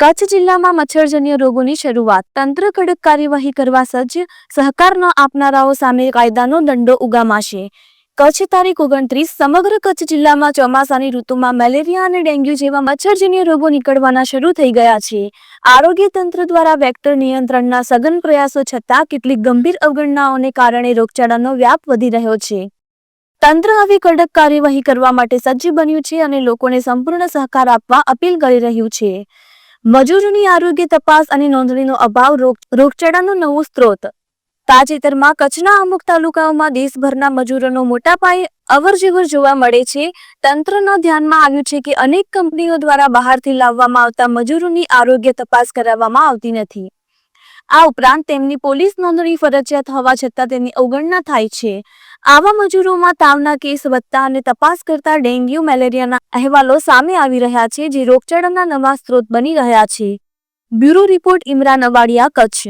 કચ્છ જિલ્લામાં મચ્છરજન્ય રોગોની શરૂઆત. તંત્ર કડક કાર્યવાહી કરવા સજ્જ સહકાર ન આપનારાઓ સામે કાયદાનો દંડો ઉગામાશે. કચ્છ તારીખ ઓગણત્રીસ સમગ્ર કચ્છ જિલ્લામાં ચોમાસાની ઋતુમાં મેલેરિયા અને ડેન્ગ્યુ જેવા મચ્છરજન્ય રોગો નીકળવાના શરૂ થઈ ગયા છે. આરોગ્ય તંત્ર દ્વારા વેક્ટર નિયંત્રણના સઘન પ્રયાસો છતાં કેટલીક ગંભીર અવગણનાઓને કારણે રોગચાળાનો વ્યાપ વધી રહ્યો છે. તંત્ર હવે કડક કાર્યવાહી કરવા માટે સજ્જ બન્યું છે અને લોકોને સંપૂર્ણ સહકાર આપવા અપીલ કરી રહ્યું છે. મજૂરોની આરોગ્ય તપાસ અને નોંધણીનો અભાવ રોગચાળાનો નવો સ્ત્રોત. તાજેતરમાં કચ્છના અમુક તાલુકાઓમાં દેશભરના મજૂરોનો મોટા પાયે અવરજવર જોવા મળે છે. તંત્રના ધ્યાનમાં આવ્યું છે કે અનેક કંપનીઓ દ્વારા બહારથી લાવવામાં આવતા મજૂરોની આરોગ્ય તપાસ કરાવવામાં આવતી નથી. આ ઉપરાંત તેમની પોલીસ નોંધણી ફરજિયાત હોવા છતાં તેની અવગણના થાય છે. આવા મજૂરોમાં તાવના કેસ વધતા અને તપાસ કરતા ડેન્ગ્યુ, મેલેરિયાના અહેવાલો સામે આવી રહ્યા છે, જે રોગચાળાના નવા સ્ત્રોત બની રહ્યા છે. Bureau report, Imran Avadiya, Kutch.